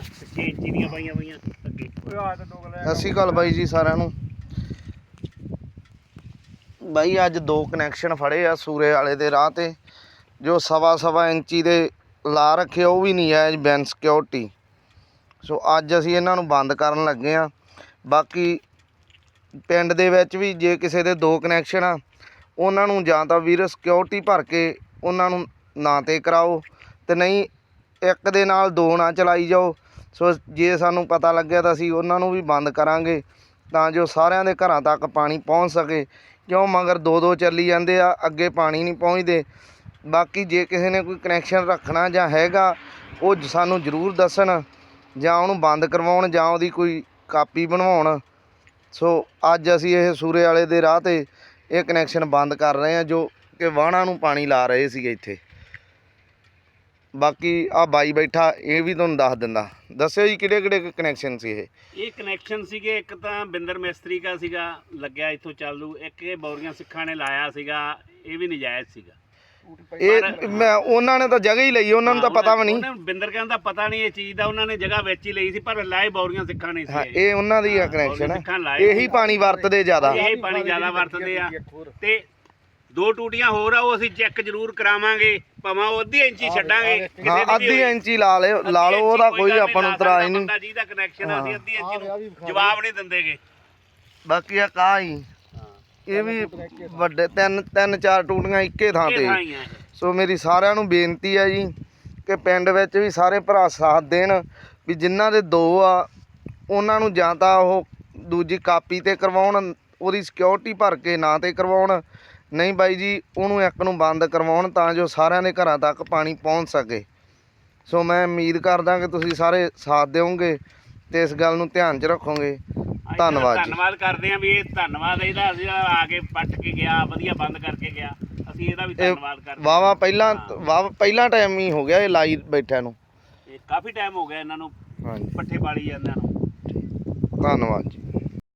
6 ਇੰਚੀ ਦੀਆਂ ਪਾਈਆਂ ਪਈਆਂ ਅੱਗੇ। ਸਤਿ ਸ਼੍ਰੀ ਅਕਾਲ ਬਾਈ ਜੀ ਸਾਰਿਆਂ ਨੂੰ। ਬਾਈ ਅੱਜ ਦੋ ਕਨੈਕਸ਼ਨ ਫੜੇ ਆ ਸੂਰੇ ਵਾਲੇ ਦੇ ਰਾਹ ਤੇ। ਜੋ ਸਵਾ ਸਵਾ ਇੰਚੀ ਦੇ ਲਾ ਰੱਖੇ ਉਹ ਵੀ ਨਹੀਂ ਹੈ ਬੈਨ ਸਿਕਿਉਰਿਟੀ ਸੋ ਅੱਜ ਅਸੀਂ ਇਹਨਾਂ ਨੂੰ ਬੰਦ ਕਰਨ ਲੱਗੇ ਆ। ਬਾਕੀ ਪਿੰਡ ਦੇ ਵਿੱਚ ਵੀ ਜੇ ਕਿਸੇ ਦੇ ਦੋ ਕਨੈਕਸ਼ਨ ਆ ਉਹਨਾਂ ਨੂੰ ਜਾਂ ਤਾਂ ਵੀਰ ਸਿਕਿਉਰਿਟੀ ਭਰ ਕੇ ਉਹਨਾਂ ਨੂੰ ਨਾਂ ਤੇ ਕਰਾਓ। ਤੇ ਨਹੀਂ ਇੱਕ ਦੇ ਨਾਲ ਦੋ ਨਾ ਚਲਾਈ ਜਾਓ। ਸੋ ਜੇ ਸਾਨੂੰ ਪਤਾ ਲੱਗਿਆ ਤਾਂ ਅਸੀਂ ਉਹਨਾਂ ਨੂੰ ਵੀ ਬੰਦ ਕਰਾਂਗੇ ਤਾਂ ਜੋ ਸਾਰਿਆਂ ਦੇ ਘਰਾਂ ਤੱਕ ਪਾਣੀ ਪਹੁੰਚ ਸਕੇ। ਕਿਉਂ? ਮਗਰ ਦੋ ਦੋ ਚੱਲੀ ਜਾਂਦੇ ਆ, ਅੱਗੇ ਪਾਣੀ ਨਹੀਂ ਪਹੁੰਚਦੇ। ਬਾਕੀ ਜੇ ਕਿਸੇ ਨੇ ਕੋਈ ਕਨੈਕਸ਼ਨ ਰੱਖਣਾ ਜਾਂ ਹੈਗਾ, ਉਹ ਸਾਨੂੰ ਜ਼ਰੂਰ ਦੱਸਣ ਜਾਂ ਉਹਨੂੰ ਬੰਦ ਕਰਵਾਉਣ ਜਾਂ ਉਹਦੀ ਕੋਈ ਕਾਪੀ ਬਣਵਾਉਣ। ਸੋ ਅੱਜ ਅਸੀਂ ਇਹ ਸੂਰੇ ਵਾਲੇ ਦੇ ਰਾਹ ਤੇ ਇਹ ਕਨੈਕਸ਼ਨ ਬੰਦ ਕਰ ਰਹੇ ਹਾਂ ਜੋ ਕਿ ਵਾਹਣਾ ਨੂੰ ਪਾਣੀ ਲਾ ਰਹੇ ਸੀ ਇੱਥੇ। ਬਾਕੀ ਆ ਬਾਈ ਬੈਠਾ ਇਹ ਵੀ ਤੁਹਾਨੂੰ ਦੱਸ ਦਿੰਦਾ। ਦੱਸਿਓ ਜੀ ਕਿਹੜੇ ਕਿਹੜੇ ਕਨੈਕਸ਼ਨ ਸੀ ਇਹ? ਇਹ ਕਨੈਕਸ਼ਨ ਸੀਗੇ ਇੱਕ ਤਾਂ ਬਿੰਦਰ ਮਿਸਤਰੀ ਦਾ ਸੀਗਾ ਲੱਗਿਆ ਇੱਥੋਂ ਚਾਲੂ। ਇੱਕ ਇਹ ਬੌਰੀਆਂ ਸਿੱਖਾਂ ਨੇ ਲਾਇਆ ਸੀਗਾ ਇਹ ਵੀ ਨਜਾਇਜ਼ ਸੀਗਾ। ਇਹ ਮੈਂ ਉਹਨਾਂ ਨੇ ਤਾਂ ਜਗ੍ਹਾ ਹੀ ਲਈ ਉਹਨਾਂ ਨੂੰ ਤਾਂ ਪਤਾ ਵੀ ਨਹੀਂ। ਉਹਨਾਂ ਨੂੰ ਬਿੰਦਰ ਕਹਿੰਦਾ ਪਤਾ ਨਹੀਂ ਇਹ ਚੀਜ਼ ਦਾ ਉਹਨਾਂ ਨੇ ਜਗ੍ਹਾ ਵਿੱਚ ਹੀ ਲਈ ਸੀ ਪਰ ਲਾਏ ਬੌਰੀਆਂ ਸਿੱਖਾਂ ਨਹੀਂ ਹਾਂ ਸੀ ਇਹ ਉਹਨਾਂ ਦੀ ਆ ਹਾਂ, ਕਨੈਕਸ਼ਨ ਲਾਏ ਇਹੀ ਪਾਣੀ ਵਰਤਦੇ ਜ਼ਿਆਦਾ। ਇਹ ਪਾਣੀ ਜ਼ਿਆਦਾ ਵਰਤਦੇ ਆ। ਤੇ ਦੋ ਟੂਟੀਆਂ ਹੋਰ ਆ ਉਹ ਅਸੀਂ ਚੈੱਕ ਜ਼ਰੂਰ ਕਰਾਵਾਂਗੇ। ਭਾਵੇਂ ਉਹ ਅੱਧੀ ਇੰਚੀ ਛੱਡਾਂਗੇ ਹਾਂ ਦੀ ਵੀ ਅੱਧੀ। ਇੰਚੀ ਲਾ ਲਿਓ ਅੱਧੀ ਲਾ ਲਓ ਇੰਚੀ ਉਹਦਾ ਕੋਈ ਗੱਲ ਆਪਾਂ ਨੂੰ ਲਾ ਤਰਾਜ ਸਕਦਾ ਨਹੀਂ। ਬੰਦਾ ਜਿਹਦਾ ਕਨੈਕਸ਼ਨ ਆ ਅਸੀਂ ਅੱਧੀ ਇੰਚੀ ਨੂੰ ਜਵਾਬ ਨਹੀਂ ਦਿੰਦੇਗੇ ਬਾਕੀ ਆ ਕਾ ਹੀ। ਇਹ ਵੀ ਵੱਡੇ ਤਿੰਨ ਤਿੰਨ ਚਾਰ ਟੂਟੀਆਂ ਇੱਕੇ ਥਾਂ ਤੇ। ਹੀ ਸੋ ਮੇਰੀ ਸਾਰਿਆਂ ਨੂੰ ਬੇਨਤੀ ਹੈ ਜੀ ਕਿ ਪਿੰਡ ਵਿੱਚ ਵੀ ਸਾਰੇ ਭਰਾ ਸਾਥ ਦੇਣ ਵੀ ਜਿਨ੍ਹਾਂ ਦੇ ਦੋ ਆ ਉਹਨਾਂ ਨੂੰ ਜਾਂ ਤਾਂ ਉਹ ਦੂਜੀ ਕਾਪੀ ਤੇ ਕਰਵਾਉਣ ਉਹਦੀ ਸਿਕਿਉਰਿਟੀ ਭਰ ਕੇ ਨਾਂ ਤੇ ਕਰਵਾਉਣ ਨਹੀਂ ਬਾਈ ਜੀ ਉਹਨੂੰ ਇੱਕ ਨੂੰ ਬੰਦ ਕਰਵਾਉਣ ਤਾਂ ਜੋ ਸਾਰਿਆਂ ਦੇ ਘਰਾਂ ਤੱਕ ਪਾਣੀ ਪਹੁੰਚ ਸਕੇ। ਸੋ ਮੈਂ ਉਮੀਦ ਕਰਦਾ ਕਿ ਤੁਸੀਂ ਸਾਰੇ ਸਾਥ ਦਿਓਗੇ ਤੇ ਇਸ ਗੱਲ ਨੂੰ ਧਿਆਨ 'ਚ ਰੱਖੋਗੇ। ਧੰਨਵਾਦ ਜੀ। ਧੰਨਵਾਦ ਕਰਦੇ ਆਂ ਵੀ ਇਹ ਧੰਨਵਾਦ ਇਹਦਾ ਅਸੀਂ ਆ ਕੇ ਪੱਟ ਕੇ ਗਿਆ ਵਧੀਆ ਬੰਦ ਕਰਕੇ ਗਿਆ। ਅਸੀਂ ਇਹਦਾ ਵੀ ਧੰਨਵਾਦ ਕਰਦੇ ਵਾਵਾ ਪਹਿਲਾਂ ਵਾਵਾ ਪਹਿਲਾਂ ਟਾਈਮ ਹੀ ਹੋ ਗਿਆ ਇਹ ਲਾਈ ਬੈਠਿਆਂ ਨੂੰ। ਇਹ ਕਾਫੀ ਟਾਈਮ ਹੋ ਗਿਆ ਇਹਨਾਂ ਨੂੰ ਹਾਂਜੀ। ਪੱਠੇ ਪਾਲੀ ਜਾਂਦਿਆਂ ਨੂੰ। ਧੰਨਵਾਦ ਜੀ।